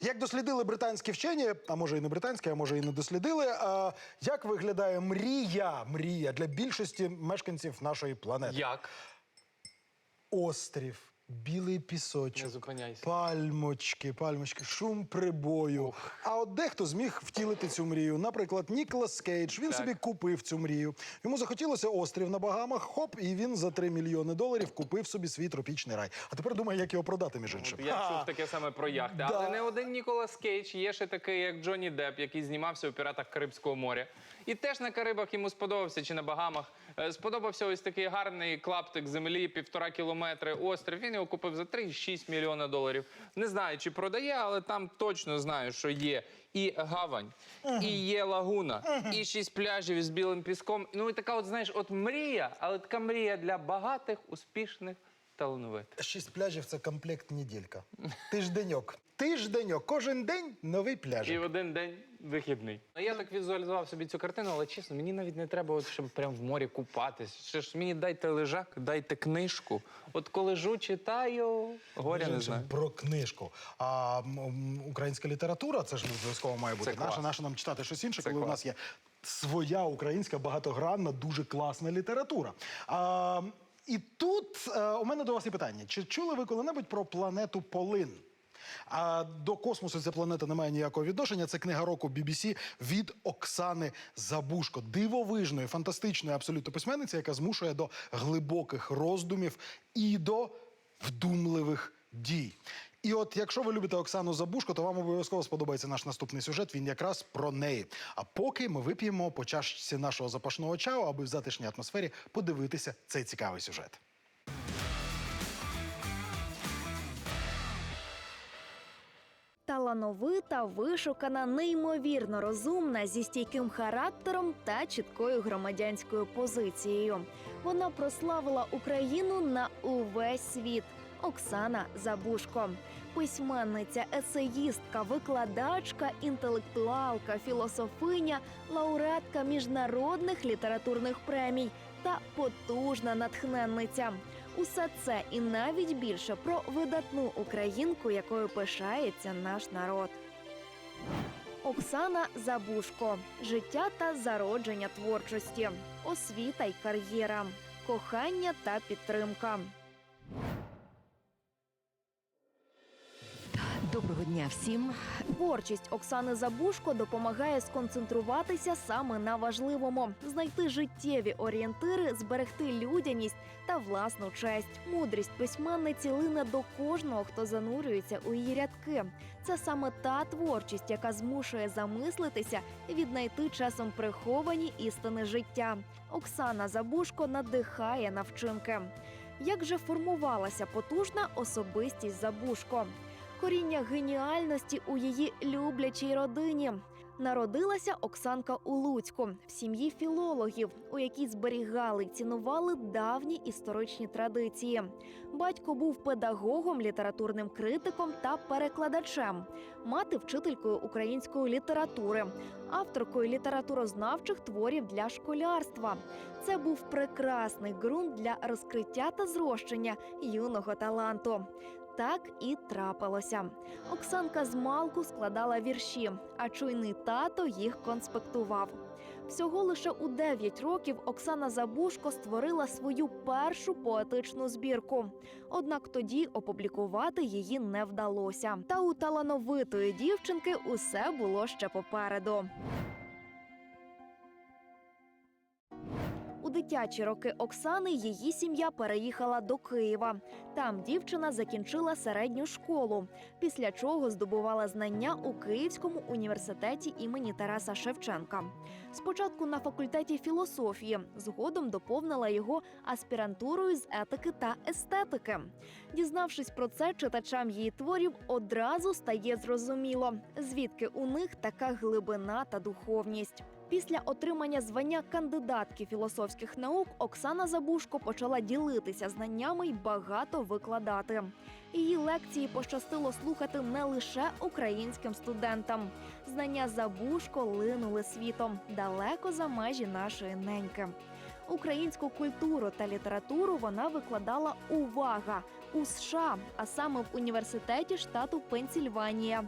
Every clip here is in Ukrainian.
Як дослідили британські вчені, а може і не британські, а може і не дослідили. А, як виглядає мрія, мрія для більшості мешканців нашої планети? Як? Острів, білий пісочок, Не зупиняйся. пальмочки, пальмочки, шум прибою. А от дехто зміг втілити цю мрію. Наприклад, Ніколас Кейдж. Він Так. собі купив цю мрію. Йому захотілося острів на Багамах. Хоп, і він за 3 мільйони доларів купив собі свій тропічний рай. А тепер думає, як його продати, між іншим. Я чув таке саме про яхти. Да. Але не один Ніколас Кейдж, є ще такий, як Джонні Депп, який знімався у піратах Карибського моря. І теж на Карибах йому сподобався, чи на Багамах. Е, Сподобався ось такий гарний клаптик землі, півтора кілометри острів. Він його купив за 3,6 мільйона доларів. Не знаю, чи продає, але там точно знаю, що є і гавань, і є лагуна, і шість пляжів із білим піском. Ну і така, от знаєш, от мрія, але така мрія для багатих, успішних, талановитих. Шість пляжів це комплект неділька. Тижденьок. Тижденьок. Кожен день новий пляж. І в один день вихідний. А Я так візуалізував собі цю картину, але чесно, мені навіть не треба, от, щоб прям в морі купатись. Ще ж мені дайте лежак, дайте книжку. От коли жу, читаю, горя не знаю. Про книжку. А м, українська література це ж обов'язково має бути. Це клас. Наша, наша нам читати щось інше, Це коли у клас. нас є своя українська багатогранна, дуже класна література. А, і тут е, у мене до вас є питання: чи чули ви коли-небудь про планету Полин? А до космосу ця планета не має ніякого відношення. Це книга року BBC від Оксани Забушко, дивовижної, фантастичної абсолютно письменниці, яка змушує до глибоких роздумів і до вдумливих дій. І от, якщо ви любите Оксану Забушко, то вам обов'язково сподобається наш наступний сюжет. Він якраз про неї. А поки ми вип'ємо по чашці нашого запашного чаю, аби в затишній атмосфері подивитися цей цікавий сюжет. Талановита, вишукана, неймовірно розумна, зі стійким характером та чіткою громадянською позицією. Вона прославила Україну на увесь світ. Оксана Забушко, письменниця, есеїстка, викладачка, інтелектуалка, філософиня, лауреатка міжнародних літературних премій та потужна натхненниця. Усе це і навіть більше про видатну українку, якою пишається наш народ. Оксана Забушко. Життя та зародження творчості, освіта й кар'єра, кохання та підтримка. Доброго дня всім. Творчість Оксани Забушко допомагає сконцентруватися саме на важливому, знайти життєві орієнтири, зберегти людяність та власну честь. Мудрість письменниці лине до кожного, хто занурюється у її рядки. Це саме та творчість, яка змушує замислитися і віднайти часом приховані істини життя. Оксана Забушко надихає на вчинки. Як же формувалася потужна особистість Забушко? Коріння геніальності у її люблячій родині. Народилася Оксанка у Луцьку в сім'ї філологів, у якій зберігали й цінували давні історичні традиції. Батько був педагогом, літературним критиком та перекладачем, мати вчителькою української літератури, авторкою літературознавчих творів для школярства. Це був прекрасний ґрунт для розкриття та зрощення юного таланту. Так і трапилося. Оксанка з малку складала вірші, а чуйний тато їх конспектував. Всього лише у 9 років Оксана Забушко створила свою першу поетичну збірку. Однак тоді опублікувати її не вдалося. Та у талановитої дівчинки усе було ще попереду. У дитячі роки Оксани її сім'я переїхала до Києва. Там дівчина закінчила середню школу, після чого здобувала знання у Київському університеті імені Тараса Шевченка. Спочатку на факультеті філософії, згодом доповнила його аспірантурою з етики та естетики. Дізнавшись про це, читачам її творів одразу стає зрозуміло, звідки у них така глибина та духовність. Після отримання звання кандидатки філософських наук Оксана Забушко почала ділитися знаннями й багато викладати. Її лекції пощастило слухати не лише українським студентам. Знання Забушко линули світом далеко за межі нашої неньки. Українську культуру та літературу вона викладала увага у США, а саме в університеті штату Пенсільванія.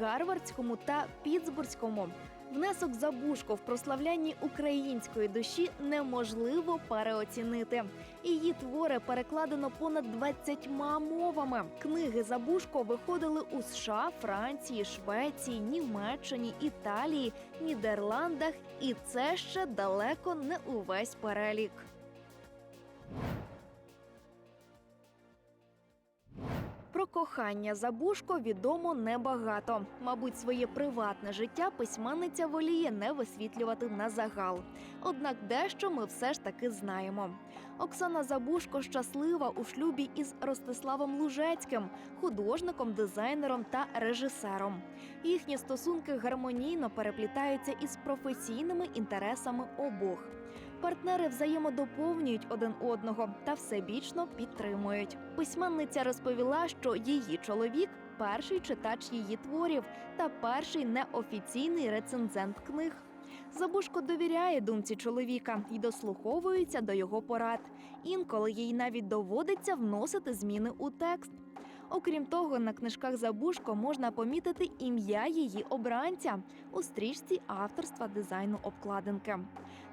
Гарвардському та Пітсбурзькому. Внесок Забушко в прославлянні української душі неможливо переоцінити. Її твори перекладено понад 20 мовами. Книги Забушко виходили у США, Франції, Швеції, Німеччині, Італії, Нідерландах, і це ще далеко не увесь перелік. Про кохання Забушко відомо небагато. Мабуть, своє приватне життя письменниця воліє не висвітлювати на загал. Однак дещо ми все ж таки знаємо. Оксана Забушко щаслива у шлюбі із Ростиславом Лужецьким, художником, дизайнером та режисером. Їхні стосунки гармонійно переплітаються із професійними інтересами обох. Партнери взаємодоповнюють один одного та всебічно підтримують. Письменниця розповіла, що її чоловік перший читач її творів та перший неофіційний рецензент книг. Забушко довіряє думці чоловіка і дослуховується до його порад. Інколи їй навіть доводиться вносити зміни у текст. Окрім того, на книжках Забушко можна помітити ім'я її обранця у стрічці авторства дизайну обкладинки.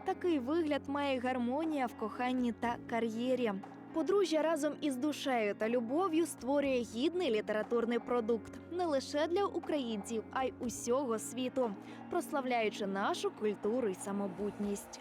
Такий вигляд має гармонія в коханні та кар'єрі. Подружжя разом із душею та любов'ю створює гідний літературний продукт не лише для українців, а й усього світу, прославляючи нашу культуру й самобутність.